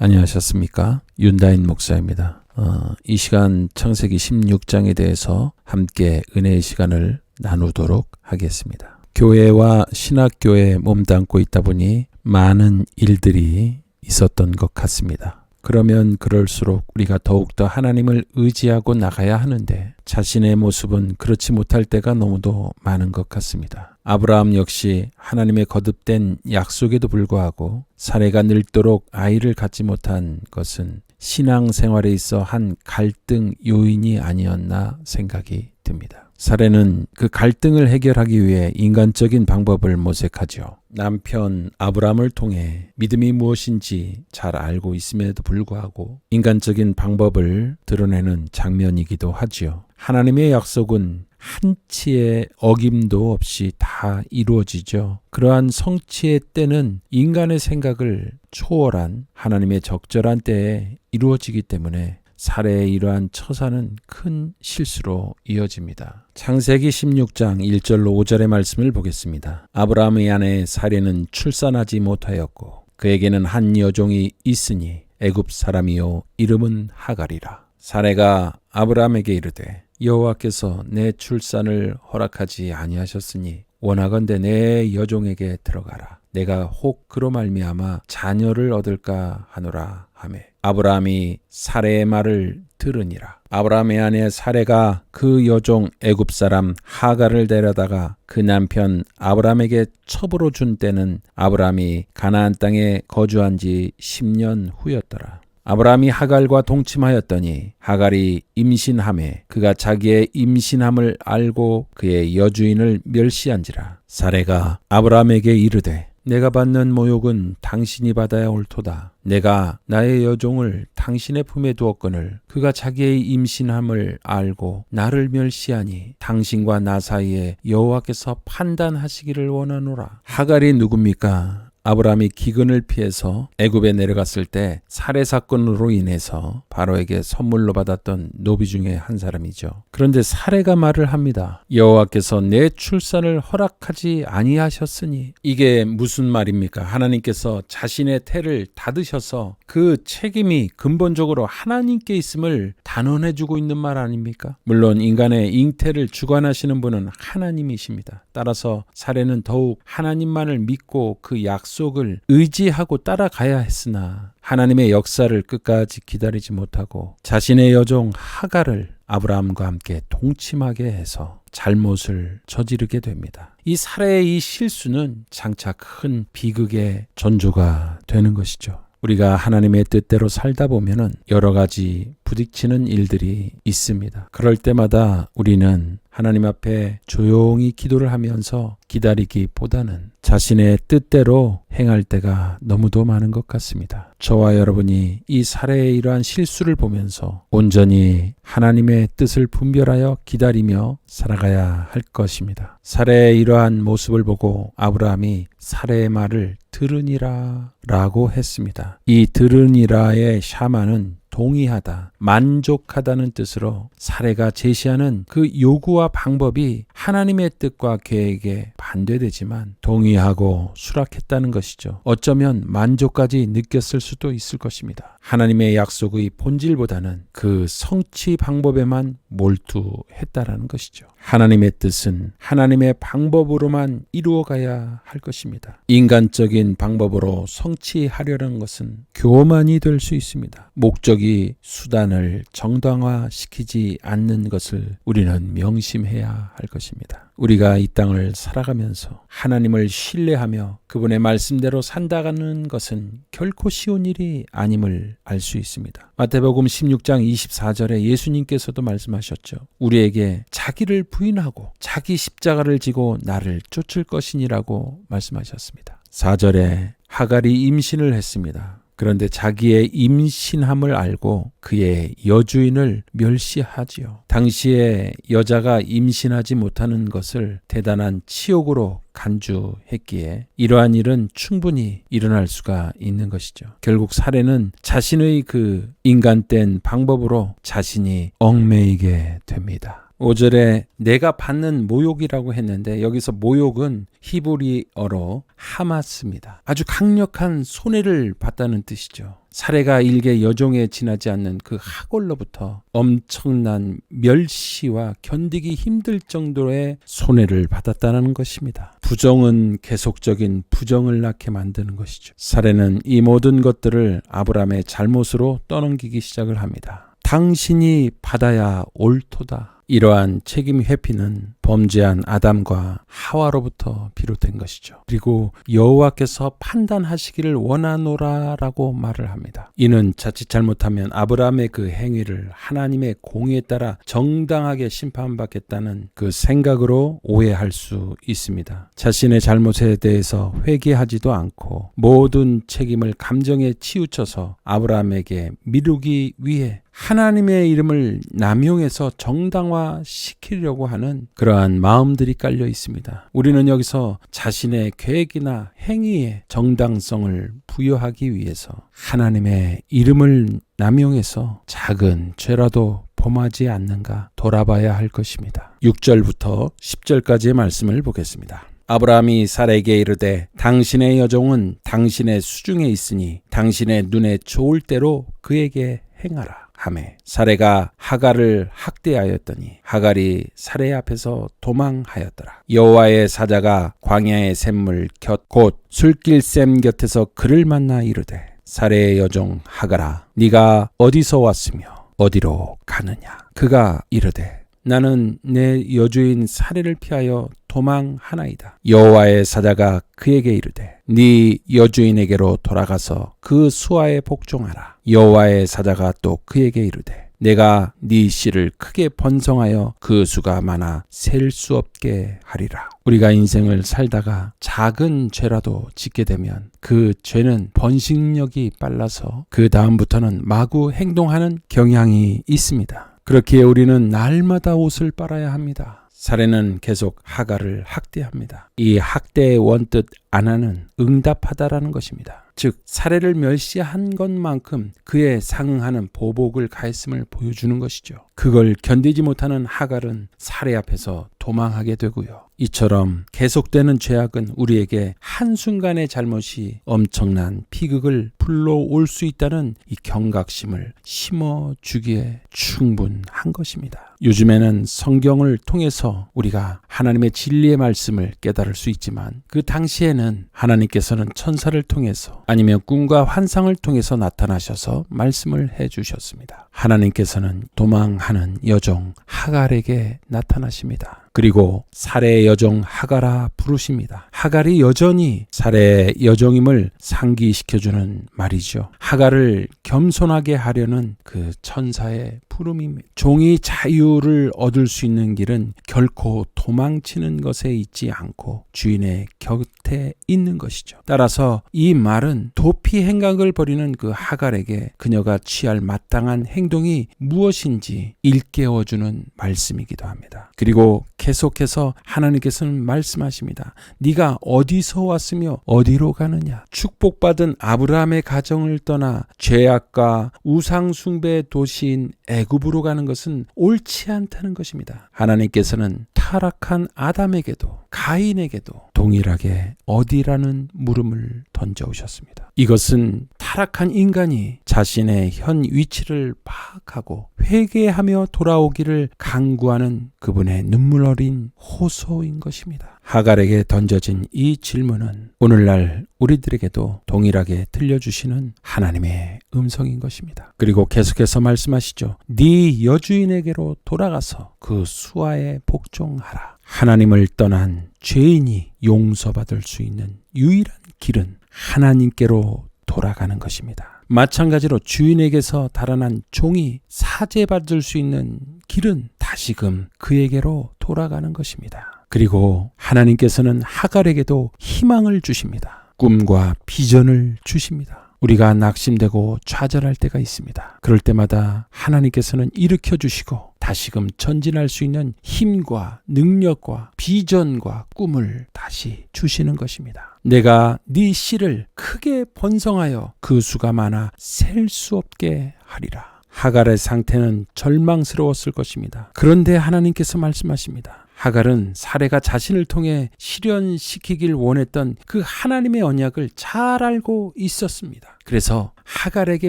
안녕하셨습니까? 윤다인 목사입니다. 어, 이 시간 창세기 16장에 대해서 함께 은혜의 시간을 나누도록 하겠습니다. 교회와 신학교에 몸담고 있다 보니 많은 일들이 있었던 것 같습니다. 그러면 그럴수록 우리가 더욱더 하나님을 의지하고 나가야 하는데 자신의 모습은 그렇지 못할 때가 너무도 많은 것 같습니다. 아브라함 역시 하나님의 거듭된 약속에도 불구하고 사례가 늙도록 아이를 갖지 못한 것은 신앙 생활에 있어 한 갈등 요인이 아니었나 생각이 듭니다. 사례는 그 갈등을 해결하기 위해 인간적인 방법을 모색하죠. 남편 아브람을 통해 믿음이 무엇인지 잘 알고 있음에도 불구하고 인간적인 방법을 드러내는 장면이기도 하지요. 하나님의 약속은 한치의 어김도 없이 다 이루어지죠. 그러한 성취의 때는 인간의 생각을 초월한 하나님의 적절한 때에 이루어지기 때문에 사례의 이러한 처사는 큰 실수로 이어집니다. 창세기 16장 1절로 5절의 말씀을 보겠습니다. 아브라함의 아내 사례는 출산하지 못하였고 그에게는 한 여종이 있으니 애굽 사람이요 이름은 하갈이라. 사례가 아브라함에게 이르되 여호와께서 내 출산을 허락하지 아니하셨으니 원하건대 내 여종에게 들어가라. 내가 혹 그로 말미암아 자녀를 얻을까 하노라 하매 아브라함이 사례의 말을 들으니라. 아브라함의 아내 사례가 그 여종 애굽 사람 하갈을 데려다가 그 남편 아브라함에게 첩으로 준 때는 아브라함이 가나안 땅에 거주한 지 10년 후였더라. 아브라함이 하갈과 동침하였더니 하갈이 임신함에 그가 자기의 임신함을 알고 그의 여주인을 멸시한지라 사레가 아브라함에게 이르되 내가 받는 모욕은 당신이 받아야 옳도다. 내가 나의 여종을 당신의 품에 두었거늘 그가 자기의 임신함을 알고 나를 멸시하니 당신과 나 사이에 여호와께서 판단하시기를 원하노라. 하갈이 누굽니까? 아브라함이 기근을 피해서 애굽에 내려갔을 때 살해 사건으로 인해서 바로에게 선물로 받았던 노비 중에 한 사람이죠. 그런데 살해가 말을 합니다. 여호와께서 내 출산을 허락하지 아니하셨으니 이게 무슨 말입니까? 하나님께서 자신의 태를 닫으셔서 그 책임이 근본적으로 하나님께 있음을 단언해 주고 있는 말 아닙니까? 물론 인간의 잉태를 주관하시는 분은 하나님이십니다. 따라서 사례는 더욱 하나님만을 믿고 그 약속 을 의지하고 따라가야 했으나 하나님의 역사를 끝까지 기다리지 못하고 자신의 여종 하가를 아브라함과 함께 동침하게 해서 잘못을 저지르게 됩니다. 이 사례의 이 실수는 장차 큰 비극의 전조가 되는 것이죠. 우리가 하나님의 뜻대로 살다 보면은 여러 가지 부딪히는 일들이 있습니다. 그럴 때마다 우리는 하나님 앞에 조용히 기도를 하면서 기다리기보다는 자신의 뜻대로 행할 때가 너무도 많은 것 같습니다. 저와 여러분이 이 사례의 이러한 실수를 보면서 온전히 하나님의 뜻을 분별하여 기다리며 살아가야 할 것입니다. 사례의 이러한 모습을 보고 아브라함이 사례의 말을 들으니라 라고 했습니다. 이 들으니라의 샤마는 동의하다, 만족하다는 뜻으로 사례가 제시하는 그 요구와 방법이 하나님의 뜻과 계획에 반대되지만 동의하고 수락했다는 것이죠. 어쩌면 만족까지 느꼈을 수도 있을 것입니다. 하나님의 약속의 본질보다는 그 성취 방법에만 몰두했다라는 것이죠. 하나님의 뜻은 하나님의 방법으로만 이루어가야 할 것입니다. 인간적인 방법으로 성취하려는 것은 교만이 될 수 있습니다. 목적이 수단을 정당화시키지 않는 것을 우리는 명심해야 할 것입니다. 우리가 이 땅을 살아가면서 하나님을 신뢰하며 그분의 말씀대로 산다가는 것은 결코 쉬운 일이 아님을 알 수 있습니다. 마태복음 16장 24절에 예수님께서도 말씀하셨죠. 우리에게 자기를 부인하고 자기 십자가를 지고 나를 쫓을 것이니라고 말씀하셨습니다. 4절에 하갈이 임신을 했습니다. 그런데 자기의 임신함을 알고 그의 여주인을 멸시하지요. 당시에 여자가 임신하지 못하는 것을 대단한 치욕으로 간주했기에 이러한 일은 충분히 일어날 수가 있는 것이죠. 결국 사례는 자신의 그 인간된 방법으로 자신이 얽매이게 됩니다. 5절에 내가 받는 모욕이라고 했는데 여기서 모욕은 히브리어로 하마스입니다. 아주 강력한 손해를 봤다는 뜻이죠. 사례가 일개 여종에 지나지 않는 그 학월로부터 엄청난 멸시와 견디기 힘들 정도의 손해를 받았다는 것입니다. 부정은 계속적인 부정을 낳게 만드는 것이죠. 사례는 이 모든 것들을 아브라함의 잘못으로 떠넘기기 시작을 합니다. 당신이 받아야 옳도다. 이러한 책임 회피는 범죄한 아담과 하와로부터 비롯된 것이죠. 그리고 여호와께서 판단하시기를 원하노라라고 말을 합니다. 이는 자칫 잘못하면 아브라함의 그 행위를 하나님의 공의에 따라 정당하게 심판받겠다는 그 생각으로 오해할 수 있습니다. 자신의 잘못에 대해서 회개하지도 않고 모든 책임을 감정에 치우쳐서 아브라함에게 미루기 위해 하나님의 이름을 남용해서 정당화 시키려고 하는 그러한 마음들이 깔려 있습니다. 우리는 여기서 자신의 계획이나 행위에 정당성을 부여하기 위해서 하나님의 이름을 남용해서 작은 죄라도 범하지 않는가 돌아봐야 할 것입니다. 6절부터 10절까지의 말씀을 보겠습니다. 아브라함이 사라에게 이르되 당신의 여종은 당신의 수중에 있으니 당신의 눈에 좋을 대로 그에게 행하라. 하매 사레가 하갈을 학대하였더니 하갈이 사레 앞에서 도망하였더라. 여호와의 사자가 광야의 샘물 곁 곧 술길 샘 곁에서 그를 만나 이르되 사레의 여종 하갈아 네가 어디서 왔으며 어디로 가느냐 그가 이르되 나는 내 여주인 사례를 피하여 도망하나이다. 여호와의 사자가 그에게 이르되 네 여주인에게로 돌아가서 그 수하에 복종하라. 여호와의 사자가 또 그에게 이르되 내가 네 씨를 크게 번성하여 그 수가 많아 셀 수 없게 하리라. 우리가 인생을 살다가 작은 죄라도 짓게 되면 그 죄는 번식력이 빨라서 그 다음부터는 마구 행동하는 경향이 있습니다. 그렇기에 우리는 날마다 옷을 빨아야 합니다. 사례는 계속 하가를 학대합니다. 이 학대의 원뜻 안하는 응답하다라는 것입니다. 즉 사례를 멸시한 것만큼 그에 상응하는 보복을 가했음을 보여주는 것이죠. 그걸 견디지 못하는 하갈은 사례 앞에서 도망하게 되고요. 이처럼 계속되는 죄악은 우리에게 한순간의 잘못이 엄청난 비극을 불러올 수 있다는 이 경각심을 심어주기에 충분한 것입니다. 요즘에는 성경을 통해서 우리가 하나님의 진리의 말씀을 깨달을 수 있지만 그 당시에는 하나님께서는 천사를 통해서 아니면 꿈과 환상을 통해서 나타나셔서 말씀을 해 주셨습니다. 하나님께서는 도망하는 여종 하갈에게 나타나십니다. 그리고 살의 여종 하가라 부르십니다. 하갈이 여전히 살의 여종임을 상기시켜주는 말이죠. 하갈을 겸손하게 하려는 그 천사의 부름입니다. 종이 자유를 얻을 수 있는 길은 결코 도망치는 것에 있지 않고 주인의 곁에 있는 것이죠. 따라서 이 말은 도피 행각을 벌이는 그 하갈에게 그녀가 취할 마땅한 행동이 무엇인지 일깨워주는 말씀이기도 합니다. 그리고 계속해서 하나님께서는 말씀하십니다. 네가 어디서 왔으며 어디로 가느냐? 축복받은 아브라함의 가정을 떠나 죄악과 우상 숭배 도시인 애굽 으로 가는 것은 옳지 않다는 것입니다. 하나님께서는 타락한 아담에게도 가인에게도 동일하게 어디라는 물음을 던져오셨습니다. 이것은 타락한 인간이 자신의 현 위치를 파악하고 회개하며 돌아오기를 강구하는 그분의 눈물 어린 호소인 것입니다. 하갈에게 던져진 이 질문은 오늘날 우리들에게도 동일하게 들려주시는 하나님의 음성인 것입니다. 그리고 계속해서 말씀하시죠. 네 여주인에게로 돌아가서 그 수하에 복종하라. 하나님을 떠난 죄인이 용서받을 수 있는 유일한 길은 하나님께로 돌아가는 것입니다. 마찬가지로 주인에게서 달아난 종이 사죄받을 수 있는 길은 다시금 그에게로 돌아가는 것입니다. 그리고 하나님께서는 하갈에게도 희망을 주십니다. 꿈과 비전을 주십니다. 우리가 낙심되고 좌절할 때가 있습니다. 그럴 때마다 하나님께서는 일으켜 주시고 다시금 전진할 수 있는 힘과 능력과 비전과 꿈을 다시 주시는 것입니다. 내가 네 씨를 크게 번성하여 그 수가 많아 셀 수 없게 하리라. 하갈의 상태는 절망스러웠을 것입니다. 그런데 하나님께서 말씀하십니다. 하갈은 사례가 자신을 통해 실현시키길 원했던 그 하나님의 언약을 잘 알고 있었습니다. 그래서 하갈에게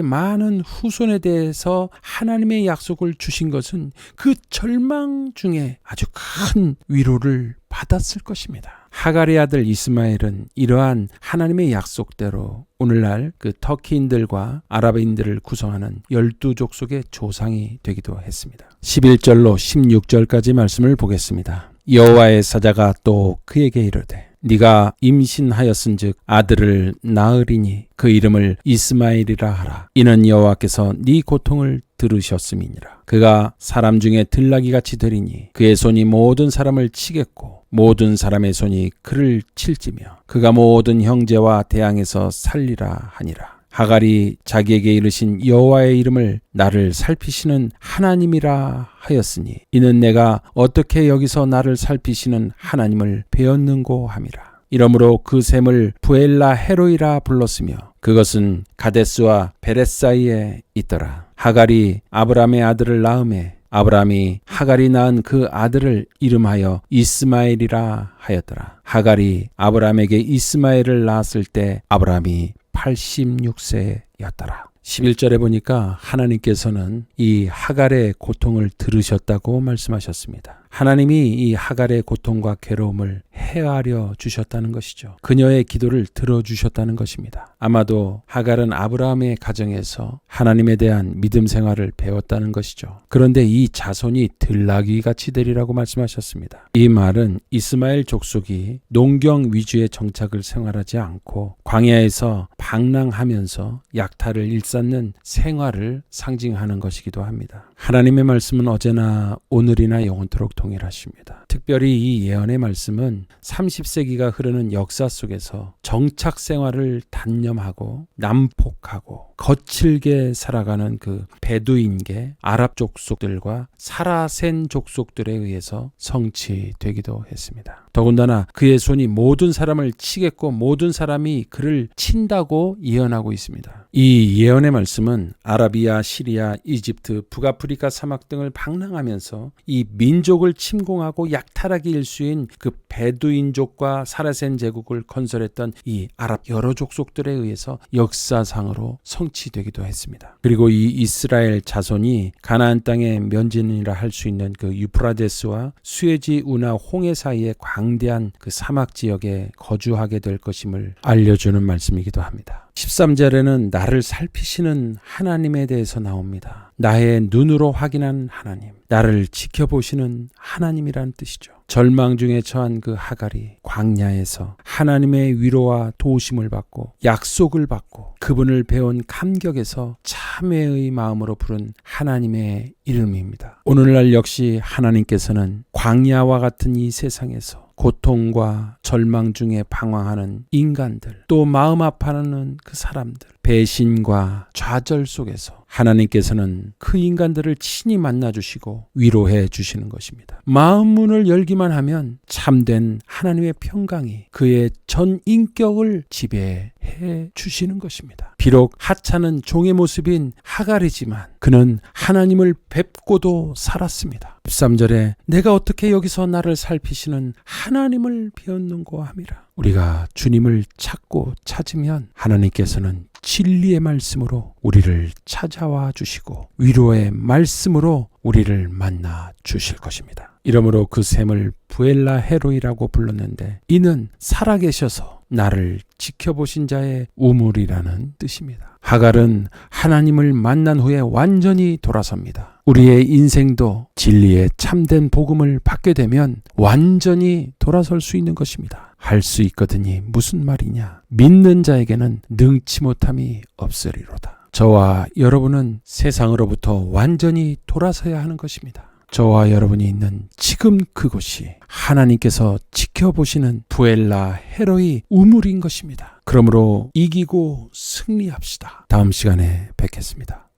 많은 후손에 대해서 하나님의 약속을 주신 것은 그 절망 중에 아주 큰 위로를 받았을 것입니다. 하갈의 아들 이스마엘은 이러한 하나님의 약속대로 오늘날 그 터키인들과 아랍인들을 구성하는 열두 족속의 조상이 되기도 했습니다. 11절로 16절까지 말씀을 보겠습니다. 여호와의 사자가 또 그에게 이르되 네가 임신하였은즉 아들을 낳으리니 그 이름을 이스마엘이라 하라. 이는 여호와께서 네 고통을 들으셨음이니라. 그가 사람 중에 들나귀 같이 되리니 그의 손이 모든 사람을 치겠고 모든 사람의 손이 그를 칠지며 그가 모든 형제와 대항에서 살리라 하니라. 하갈이 자기에게 이르신 여호와의 이름을 나를 살피시는 하나님이라 하였으니 이는 내가 어떻게 여기서 나를 살피시는 하나님을 배웠는고 함이라. 이러므로 그 샘을 부엘라 헤로이라 불렀으며 그것은 가데스와 베레 사이에 있더라. 하갈이 아브람의 아들을 낳음에 아브람이 하갈이 낳은 그 아들을 이름하여 이스마엘이라 하였더라. 하갈이 아브람에게 이스마엘을 낳았을 때 아브람이 86세였더라. 11절에 보니까 하나님께서는 이 하갈의 고통을 들으셨다고 말씀하셨습니다. 하나님이 이 하갈의 고통과 괴로움을 헤아려 주셨다는 것이죠. 그녀의 기도를 들어주셨다는 것입니다. 아마도 하갈은 아브라함의 가정에서 하나님에 대한 믿음 생활을 배웠다는 것이죠. 그런데 이 자손이 들나귀 같이 되리라고 말씀하셨습니다. 이 말은 이스마엘 족속이 농경 위주의 정착을 생활하지 않고 광야에서 방랑하면서 약탈을 일삼는 생활을 상징하는 것이기도 합니다. 하나님의 말씀은 어제나 오늘이나 영원토록 동일하십니다. 특별히 이 예언의 말씀은 30세기가 흐르는 역사 속에서 정착 생활을 단념하고 난폭하고 거칠게 살아가는 그 베두인계 아랍 족속들과 사라센 족속들에 의해서 성취되기도 했습니다. 더군다나 그의 손이 모든 사람을 치겠고 모든 사람이 그를 친다고 예언하고 있습니다. 이 예언의 말씀은 아라비아, 시리아, 이집트, 북아프리카 사막 등을 방랑하면서 이 민족을 침공하고 약탈하기 일수인 그 베두인족과 사라센 제국을 건설했던 이 아랍 여러 족속들에 의해서 역사상으로 성취되기도 했습니다. 그리고 이 이스라엘 자손이 가나안 땅의 면진이라 할 수 있는 그 유프라데스와 수에지 우나 홍해 사이의 광대한 그 사막 지역에 거주하게 될 것임을 알려주는 말씀이기도 합니다. 13절에는 나를 살피시는 하나님에 대해서 나옵니다. 나의 눈으로 확인한 하나님, 나를 지켜보시는 하나님이라는 뜻이죠. 절망 중에 처한 그 하갈이 광야에서 하나님의 위로와 도우심을 받고 약속을 받고 그분을 배운 감격에서 참회의 마음으로 부른 하나님의 이름입니다. 오늘날 역시 하나님께서는 광야와 같은 이 세상에서 고통과 절망 중에 방황하는 인간들, 또 마음 아파하는 그 사람들, 배신과 좌절 속에서 하나님께서는 그 인간들을 친히 만나 주시고 위로해 주시는 것입니다. 마음 문을 열기만 하면 참된 하나님의 평강이 그의 전 인격을 지배해 주시는 것입니다. 비록 하찮은 종의 모습인 하갈이지만 그는 하나님을 뵙고도 살았습니다. 13절에 내가 어떻게 여기서 나를 살피시는 하나님을 배웠는고 함이라. 우리가 주님을 찾고 찾으면 하나님께서는 진리의 말씀으로 우리를 찾아와 주시고 위로의 말씀으로 우리를 만나 주실 것입니다. 이러므로 그 샘을 부엘라 헤로이라고 불렀는데 이는 살아계셔서 나를 지켜보신 자의 우물이라는 뜻입니다. 하갈은 하나님을 만난 후에 완전히 돌아섭니다. 우리의 인생도 진리의 참된 복음을 받게 되면 완전히 돌아설 수 있는 것입니다. 할 수 있거든이 무슨 말이냐? 믿는 자에게는 능치 못함이 없으리로다. 저와 여러분은 세상으로부터 완전히 돌아서야 하는 것입니다. 저와 여러분이 있는 지금 그곳이 하나님께서 지켜보시는 부엘라 헤로이 우물인 것입니다. 그러므로 이기고 승리합시다. 다음 시간에 뵙겠습니다.